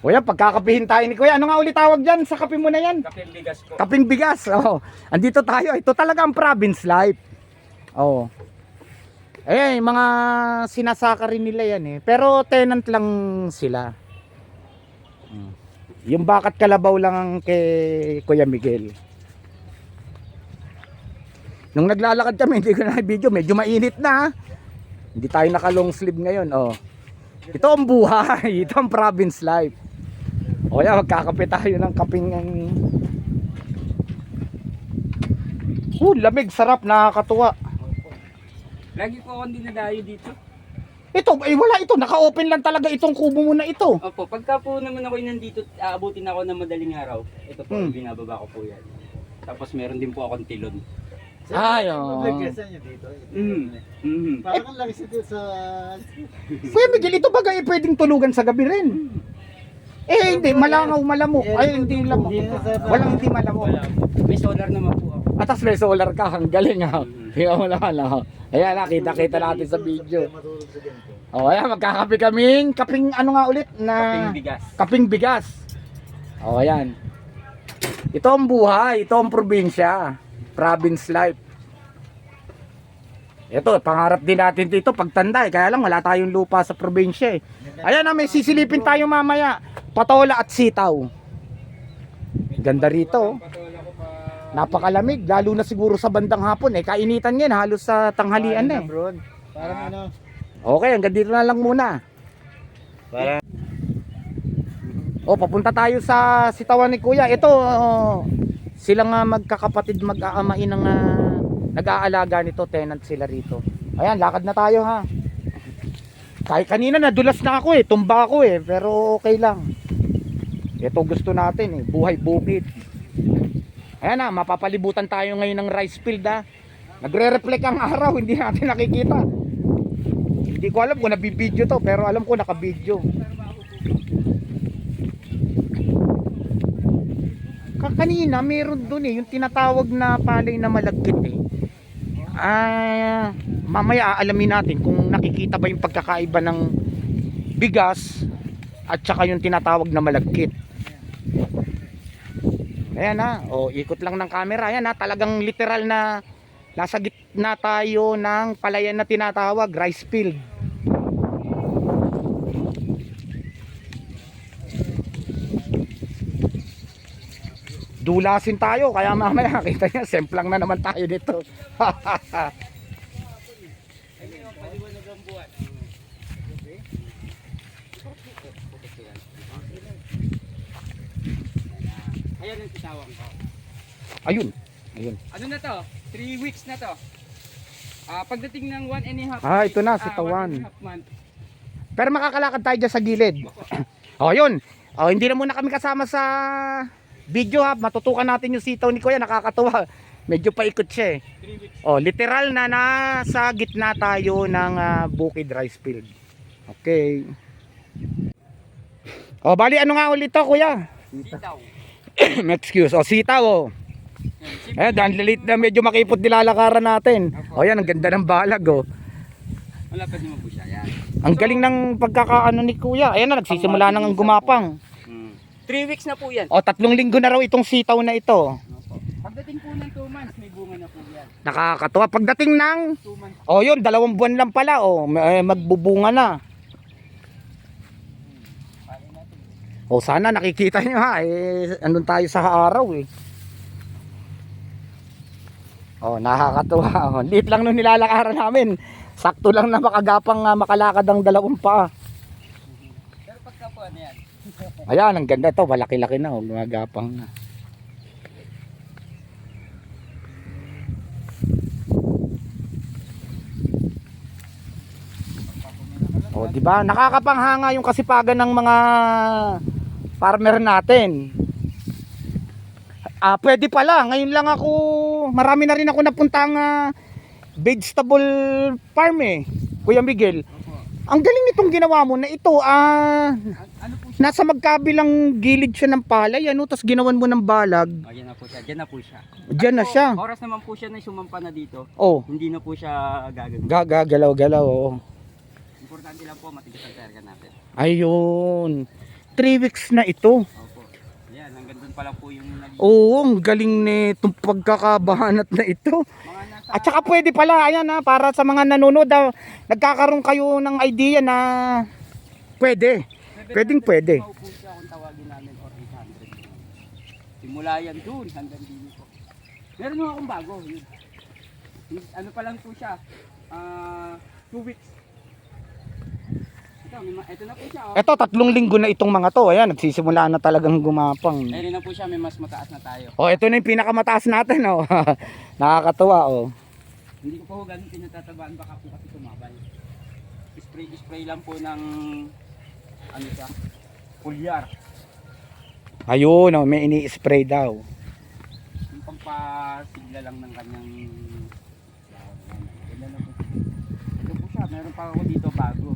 Ayan, pagkakapihin tayo ni Kuya. Ano nga ulit tawag dyan sa kape mo na yan? Kapil bigas po. Kaping bigas. Oh. Andito tayo. Ito talaga ang province life. Oh. Eh, mga sinasaka rin nila yan eh. Pero tenant lang sila. Mm. Yung bakat kalabaw lang ang kay Kuya Miguel. Nung naglalakad kami, hindi ko na video, medyo mainit na. ah. Hindi tayo naka long sleeve ngayon, oh. Ito ang buhay, ito ang province life. O yan, magkakape tayo ng kaping Oh, lamig, sarap, nakakatuwa. Lagi po akong dinadayo dito. Ito, eh wala ito, naka-open lang talaga itong kubo mo na ito. Opo, pagka po naman ako nandito, aabutin ako ng madaling araw. Ito po, Hmm. binababa ko po yan. Tapos meron din po akong tilon. Ay, oh. Lagyasan niyo dito. Mm. Mm. Parang ang laki sa dito sa... Kuya Miguel, ito bagay eh, pwedeng tulugan sa gabi rin. Eh, hindi, malangaw, malamok. Ay, hindi lamok. Walang hindi malamok. May solar naman po ako. Atas may solar ka, ang galing ha. Tingnan mo naman ha. Ayan, nakita-kita natin sa video. Matulog sa ganito. O, ayan, magkakape kaming kaping ano nga ulit na... Kaping bigas. Kaping bigas. O, ayan. Ito ang buhay, ito ang probinsya. Province life. Ito, pangarap din natin dito pagtanda eh. Kaya lang wala tayong lupa sa probinsya eh. Ayan na, may sisilipin tayo mamaya. Patola at sitaw. Ganda rito. oh. Napakalamig, lalo na siguro sa bandang hapon eh. Kainitan yan, halos sa tanghalian na eh. Parang ano? Okay, hanggang dito na lang muna. Parang... O, papunta tayo sa sitawan ni Kuya. Ito, oh, sila nga magkakapatid, mag-aamain ng ah, nag-aalaga nito. Tenant sila rito. Ayan, lakad na tayo ha. Kahit kanina nadulas na ako eh, tumba ako eh, pero okay lang. Ito gusto natin eh, buhay bukid. Ayan na, mapapalibutan tayo ngayon ng rice field ha. Nagre-reflect ang araw, hindi natin nakikita. Hindi ko alam kung nabibideo to, pero alam ko nakabideo. Ka- kanina meron doon eh yung tinatawag na palay na malagkit eh. Ah, mamaya aalamin natin kung nakikita ba yung pagkakaiba ng bigas at saka yung tinatawag na malagkit. Ayan na, oh, ikot lang ng camera. Ayan na, talagang literal na nasa gitna tayo ng palayan na tinatawag, rice field. dulasin tayo kaya mamaya kita niya semplang na naman tayo dito Ayan ang titawang ko. ayun ayun Ano na to? 3 weeks na to. Ah, pagdating ng 1 and a half Ah, ito na, ah, si one Tawan. and a half month. pero makakalakad tayo dyan sa gilid oh yun oh, hindi na muna kami kasama sa video ha matutukan natin yung sitaw ni kuya nakakatuwa medyo paikot siya eh 3 weeks. oh, literal na nasa gitna tayo ng ah, bukid rice field okay oh bali ano nga ulit to kuya Sitaw. excuse oh sitaw oh Yan, Eh, dahil lalit na medyo makipot nilalakaran natin. O yan, ang ganda ng balag oh. Malapad naman po siya. Yan. Ang galing ng pagkakaano ni Kuya. Ayan na, nagsisimula nang ang gumapang. 3 weeks na po yan. O, tatlong linggo na raw itong sitaw na ito. Pagdating po ng 2 months, may bunga na po yan. Nakakatuwa. Pagdating ng, 2 months. o yun, dalawang buwan lang pala. O, eh, magbubunga na. O, sana nakikita nyo ha. Eh, andun tayo sa araw eh. O, nakakatuwa. O, liit lang nung nilalakaran namin. Sakto lang na makagapang ah, makalakad ang dalawang paa. Pero pagka po ano yan? Ayan, ang ganda to. Malaki-laki na. Oh, gumagapang na. Oh, di ba? Nakakapanghanga yung kasipagan ng mga farmer natin. Ah, pwede pala. Ngayon lang ako, marami na rin ako napuntang ah, vegetable farm eh. Kuya Miguel. Ang galing nitong ginawa mo na ito. Ah, An- ano po siya? nasa magkabilang gilid siya ng palay, ano, tapos ginawan mo ng balag. Oh, yan na po siya. Diyan na po siya. Diyan na siya. Oras naman po siya na sumampa na dito. Oh, Hindi na po siya gagawin. gagalaw-galaw. Oh. Importante lang po matigas ang karga natin. Ayun. 3 weeks na ito. Opo. Ayan, hanggang doon pa lang po yung nag... Oo, ang galing nitong pagkakabahanat na ito. Nasa... At saka pwede pala, ayan ha, para sa mga nanonood, ah, nagkakaroon kayo ng idea na pwede. pwedeng pwede. Maupo siya kung tawagin namin or 800. Simula yan doon hanggang dito po. Meron mo akong bago. Yun. Ano pa lang po siya? Ah, two weeks. Ito, na po siya. Oh. Ito, tatlong linggo na itong mga to. Ayan, nagsisimula na talagang gumapang. Ayun na po siya, may mas mataas na tayo. Oh, ito na yung pinakamataas natin, oh. Nakakatuwa, oh. Hindi ko pa ho ganun pinatatabaan, baka po kasi tumabay. Spray, spray lang po ng ano siya, pulyar. Ayun, oh, may ini-spray daw. Yung pampasigla lang ng kanyang Ganda na po. Ito po siya, meron pa ako dito bago.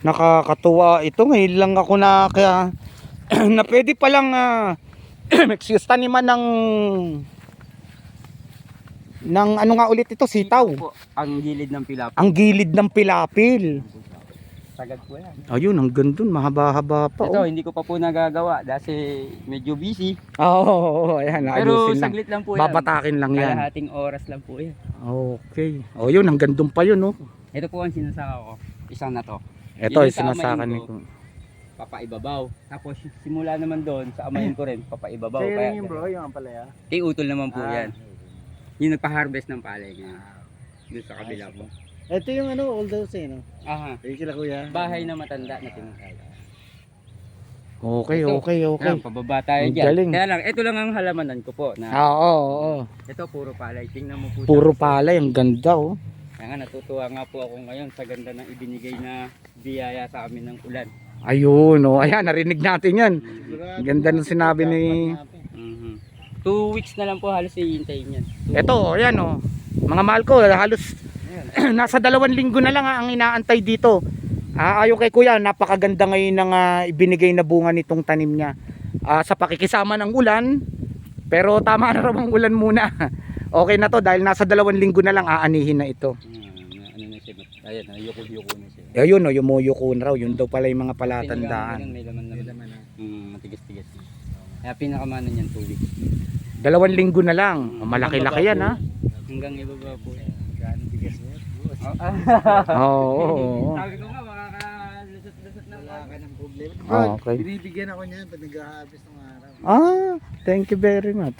Nakakatuwa ito. Ngayon lang ako na kaya na pwede palang ah, excuse taniman ng ng ano nga ulit ito sitaw. Po, ang gilid ng pilap. Ang gilid ng pilapil. Sagad po yan. Ayun, ang gandun, mahaba-haba pa. Ito, Oh. hindi ko pa po nagagawa kasi medyo busy. Oo, oh, oh, ayan, Pero ayusin lang. saglit lang po yan. Babatakin lang yan. Kalahating oras lang po yan. Okay. O yun, ang gandun pa yun, oh. Ito po ang sinasaka ko. Isang na to. Ito, Yun yung sa sinasakan ko. Papaibabaw. Tapos simula naman doon sa amayin ko rin, papaibabaw. Sa'yo Kaya, rin yung bro, yung ampalaya. Kay utol naman po Ah. yan. Yung nagpa-harvest ng palay ngayon. Doon sa kabila po. Ito yung ano, old house eh, no? Aha. Ayun sila kuya. Bahay na matanda na tinatawag. Okay, Ito. okay, okay. Yan, pababa tayo Ang dyan. galing. Kaya lang, ito lang ang halamanan ko po. Na, Ah, oo, oo. Ito puro palay. Tingnan mo po. siya. Puro palay, ang ganda, oh. Kaya nga natutuwa nga po ako ngayon sa ganda ng ibinigay na biyaya sa amin ng ulan. Ayun, oh. Ayan, narinig natin yan. Ganda ng sinabi ni... Mhm. Two weeks na lang po halos hihintayin yan. Two- Ito, ayan, oh. Mga mahal ko, halos nasa dalawang linggo na lang ah, ang inaantay dito. Ah, ayo kay kuya, napakaganda ngayon ng ah, ibinigay na bunga nitong tanim niya. Ah, sa pakikisama ng ulan, pero tama na raw ang ulan muna. okay na to dahil nasa dalawang linggo na lang aanihin na ito. Ah, ano na siya. Ayan, yuko-yuko na siya. Ayun, no, yumuyo ko na raw, yun daw pala yung mga palatandaan. mo yan, May laman naman. Mm, matigas-tigas. Kaya pinakamano niyan two weeks. Dalawang linggo na lang. Malaki-laki yan, ha? Hanggang ibaba po. Gano'ng bigas mo? Oh, ah. Oo. Sabi ko nga, makakalusot-lusot na Wala ka ng problema. Ah, okay. Binibigyan ako niyan pag nag-harvest ng araw. Ah, thank you very much.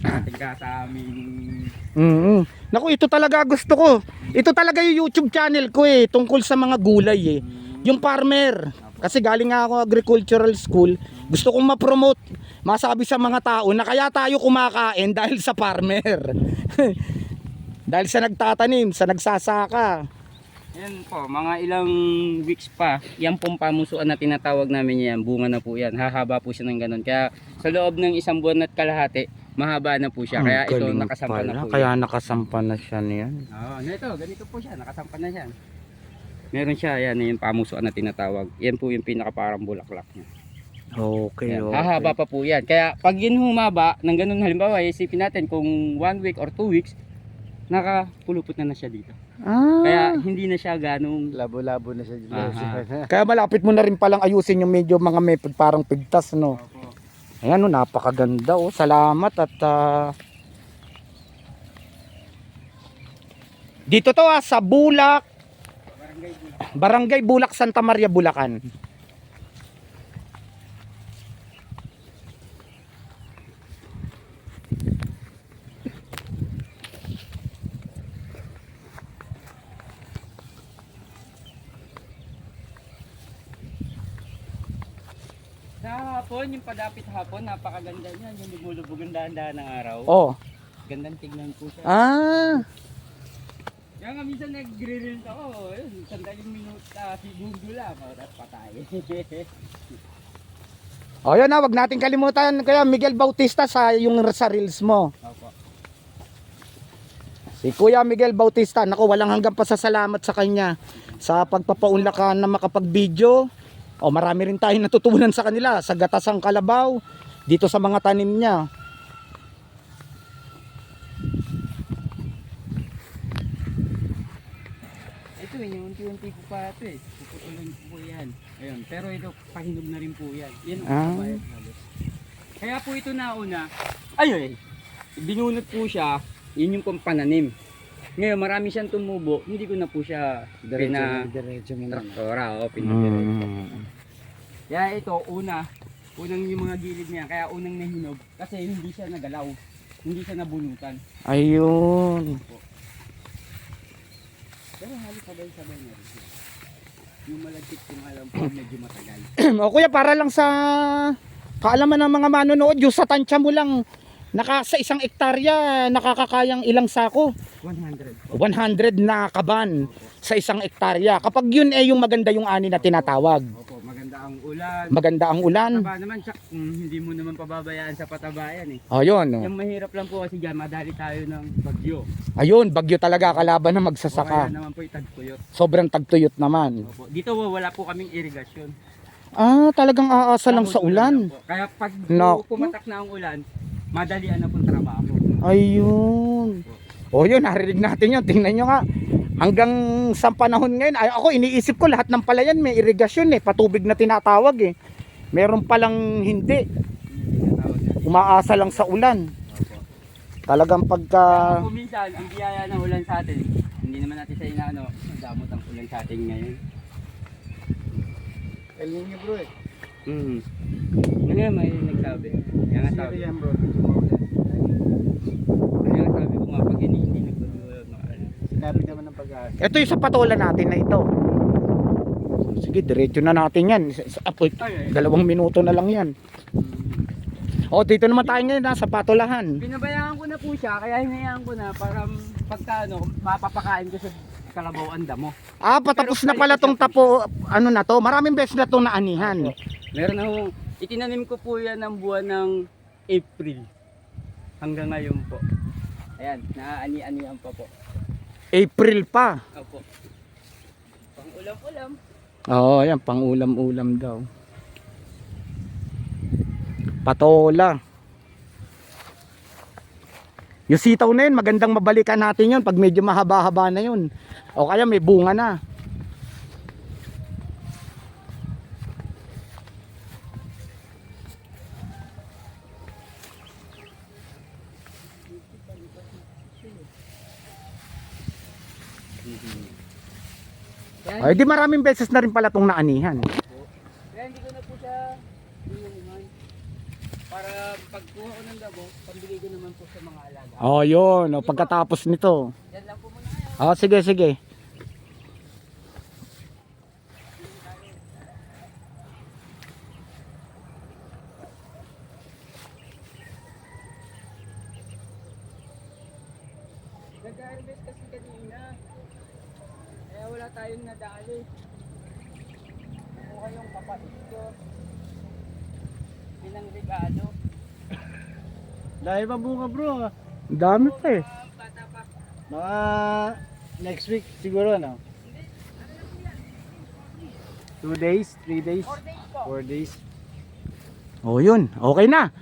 Oh. Tingka sa aming Mm Naku, ito talaga gusto ko. Ito talaga yung YouTube channel ko eh, tungkol sa mga gulay eh. Yung farmer. Kasi galing nga ako agricultural school. Gusto kong ma-promote, masabi sa mga tao na kaya tayo kumakain dahil sa farmer. dahil sa nagtatanim, sa nagsasaka. Yan po, mga ilang weeks pa, yan pong pamusuan na tinatawag namin yan, bunga na po yan, hahaba po siya ng ganun. Kaya sa loob ng isang buwan at kalahati, mahaba na po siya. Ang Kaya ito, galing nakasampa na pala. po Kaya nakasampa na siya niyan. Oo, ano ito, ganito po siya, nakasampa na siya. Meron siya, yan, yung pamusuan na tinatawag. Yan po yung pinaka parang bulaklak niya. Okay, Yan, okay. hahaba pa po yan. Kaya pag yun humaba, ng ganun halimbawa, isipin natin kung one week or two weeks, nakapulupot na na siya dito. Ah, Kaya hindi na siya ganong Labo-labo na siya. Aha. kaya malapit mo na rin palang ayusin yung medyo mga may parang pigtas, no? Ayan, no, napakaganda, oh. Salamat at ah, Dito to ah, sa Bulak, barangay dito. Barangay Bulak, Santa Maria, Bulacan. Sa hapon, yung padapit hapon, napakaganda niyan. Yung lumulubog ang dahan-dahan ng araw. Oh. Gandang tignan po siya. Ah, Kaya nga minsan nagre-reels ako, yun, sandaling minuta, segundo lang, oras patay. oh, yun na, wag natin kalimutan kaya Miguel Bautista sa yung sa reels mo. Opo. Si Kuya Miguel Bautista, nako walang hanggang pasasalamat sa kanya sa pagpapaunlakan na makapag-video. O marami rin tayong natutunan sa kanila sa gatasang kalabaw dito sa mga tanim niya. Ito gagawin yung unti-unti ko pa ito eh. Puputulin ko po yan. Ayun, pero ito pahinog na rin po yan. Yan ang Ah. Kaya po ito nauna, ayun eh, binunot po siya, yun yung pang pananim. Ngayon, marami siyang tumubo, hindi ko na po siya pina mo, diretso mo na. traktora o pinadiretso. Mm. Kaya ito, una, unang yung mga gilid niya, kaya unang nahinog, kasi hindi siya nagalaw, hindi siya nabunutan. Ayun. Pero halos sabay-sabay na rin siya. Yung malagkit kung alam po, medyo matagal. o kuya, para lang sa kaalaman ng mga manonood, yung sa tansya mo lang, naka, sa isang ektarya, nakakakayang ilang sako? 100. 100 na kaban sa isang ektarya. Kapag yun eh yung maganda yung ani na tinatawag. Opo, maganda ang ulan. Maganda ang ulan. Pataba naman, tsak, mm, hindi mo naman pababayaan sa patabayan eh. Ayun. Yung mahirap lang po kasi dyan, madali tayo ng bagyo. Ayun, bagyo talaga kalaban ng O kaya magsasaka. naman po itagpuyot. Sobrang tagtuyot naman. Opo. Dito wala po kaming irigasyon. Ah, talagang aasa lang sa Tapos ulan. po. Kaya pag Naku. pumatak na ang ulan, madalian na pong trabaho. Ayun. O yun, narinig natin yun. Tingnan nyo nga. Hanggang sa panahon ngayon, ay, ako iniisip ko lahat ng palayan may irigasyon eh. Patubig na tinatawag eh. Meron palang hindi. Umaasa lang sa ulan. Talagang pagka... Kung minsan, ang biyaya ng ulan sa atin, hindi naman natin sa inaano, damot ang ulan sa atin ngayon. El Nino bro eh. Mm. Yan, may nagsabi. Kaya nga sabi, yan bro? kaya nga sabi ko nga, pag hindi, hindi nagtutulog na ano. Sinabi naman ng pag-asa. Ito yung sa patola natin na ito. Sige, diretso na natin yan. Apoy, ay. dalawang minuto na lang yan. O, dito naman tayo ngayon sa patolahan. Pinabayaan ko na po siya, kaya hinayaan ko na para pagka ano, mapapakain ko sa kalabaw ang damo. Ah, patapos na pala tong tapo, ano na to, maraming beses na to naanihan. Meron ako, itinanim ko po yan ng buwan ng April. Hanggang ngayon po. Ayan, naaani-anihan pa po. April pa. Opo. Pang ulam-ulam. Oo, yan, pang ulam-ulam daw. Patola. Yung sitaw na yun, magandang mabalikan natin yun pag medyo mahaba-haba na yun. O kaya may bunga na. Ay, di maraming beses na rin pala tong naanihan. kaya hindi ko na po siya inuman. Para pagkuha ko ng dabo, pambili ko naman po sa mga alaga. Oh, yun. O, pagkatapos nito. Yan lang po muna. Oh, sige, sige. Nag-harvest kasi kanina. Kaya wala tayong nadali. Kumuha yung kapatid ko. Bilang regalo. Dahil pa bunga bro. ah. Ang dami pa eh. Mga next week siguro no? Two days, three days, Four days po. four days. Oh, yun. Okay na.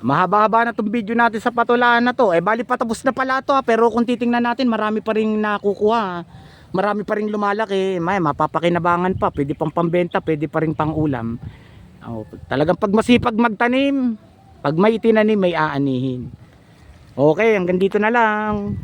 Mahaba-haba na tong video natin sa patulaan na to. Eh, bali patapos na pala to ha. Pero kung titingnan natin, marami pa rin nakukuha. ha. Marami pa rin lumalaki. May, mapapakinabangan pa. Pwede pang pambenta, pwede pa rin pang ulam. Oh, talagang pag masipag magtanim, pag may itinanim, may aanihin. Okay, hanggang dito na lang.